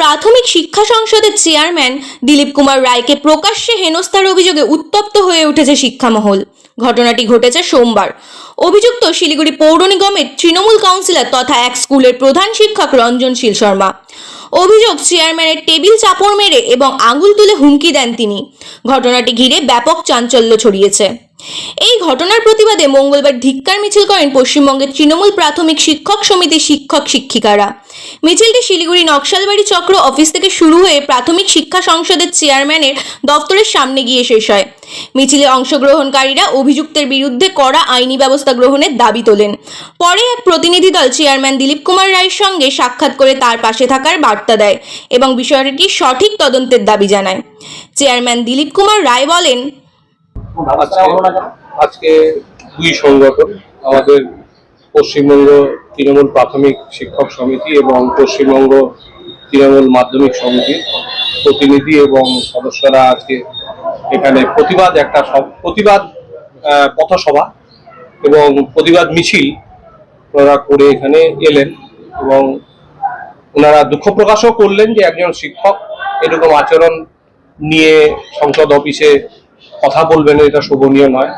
প্রাথমিক শিক্ষা সংসদের চেয়ারম্যান দিলীপ কুমার রায়কে প্রকাশ্যে হেনস্থার অভিযোগে উত্তপ্ত হয়ে উঠেছে শিক্ষামহল। ঘটনাটি ঘটেছে সোমবার। অভিযুক্ত শিলিগুড়ি পৌর নিগমের তৃণমূল কাউন্সিলর তথা এক স্কুলের প্রধান শিক্ষক রঞ্জনশীল শর্মা। অভিযোগ, চেয়ারম্যানের টেবিল চাপড় মেরে এবং আঙুল তুলে হুমকি দেন তিনি। ঘটনাটি ঘিরে ব্যাপক চাঞ্চল্য ছড়িয়েছে। এই ঘটনার প্রতিবাদে মঙ্গলবার ধিক্কার মিছিল করেন পশ্চিমবঙ্গের তৃণমূল প্রাথমিক শিক্ষক সমিতির শিক্ষক শিক্ষিকারা। মিছিলটি শিলিগুড়ি নকশালবাড়ি চক্র অফিস থেকে শুরু হয়ে প্রাথমিক শিক্ষা সংসদের চেয়ারম্যানের দফতরের সামনে গিয়ে শেষ হয়। মিছিলে অংশগ্রহণকারীরা অভিযুক্তের বিরুদ্ধে কড়া আইনি ব্যবস্থা গ্রহণের দাবি তোলেন। পরে এক প্রতিনিধি দল চেয়ারম্যান দিলীপ কুমার রায়ের সঙ্গে সাক্ষাৎ করে তার পাশে থাকার বার্তা দেয় এবং বিষয়টি সঠিক তদন্তের দাবি জানায়। চেয়ারম্যান দিলীপ কুমার রায় বলেন আজকে দুই সংগঠন আমাদের পশ্চিমবঙ্গ তৃণমূল প্রাথমিক শিক্ষক সমিতি এবং পশ্চিমবঙ্গ তৃণমূল মাধ্যমিক সমিতির প্রতিনিধি এবং সদস্যরা আজকে এখানে প্রতিবাদ একটা প্রতিবাদ পথসভা এবং প্রতিবাদ মিছিল ওনারা করে এখানে এলেন এবং ওনারা দুঃখ প্রকাশও করলেন যে একজন শিক্ষক এরকম আচরণ নিয়ে সংসদ অফিসে কথা বলবেন, এটা শোভনীয় নয়।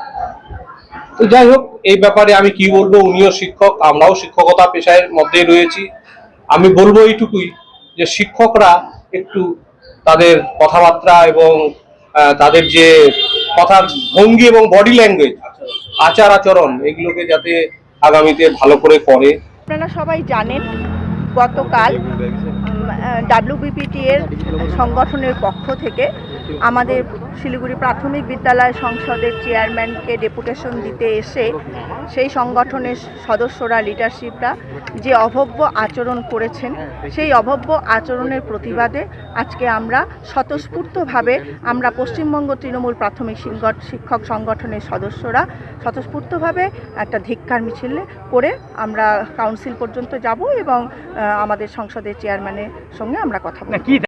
তো যাই হোক, এই ব্যাপারে আমি কি বলব, উনিও শিক্ষক, আমরাও শিক্ষকতা পেশায় মধ্যে রয়েছি। আমি বলব এইটুকুই, যে শিক্ষকরা একটু তাদের কথাবার্তা এবং তাদের যে কথার ভঙ্গি এবং বডি ল্যাঙ্গুয়েজ আচার আচরণ, এগুলোকে যাতে আগামীতে ভালো করে করে। আপনারা সবাই জানেন, গতকাল ডাব্লিউবিপিটি এর সংগঠনের পক্ষ থেকে আমাদের শিলিগুড়ি প্রাথমিক বিদ্যালয় সংসদের চেয়ারম্যানকে ডেপুটেশন দিতে এসে সেই সংগঠনের সদস্যরা, লিডারশিপরা যে অভব্য আচরণ করেছেন, সেই অভব্য আচরণের প্রতিবাদে আজকে আমরা স্বতঃস্ফূর্তভাবে আমরা পশ্চিমবঙ্গ তৃণমূল প্রাথমিক শিক্ষক সংগঠনের সদস্যরা স্বতঃস্ফূর্তভাবে একটা ধিক্কার মিছিল করে আমরা কাউন্সিল পর্যন্ত যাব এবং আমাদের সংসদের চেয়ারম্যানের সঙ্গে আমরা কথা বলব।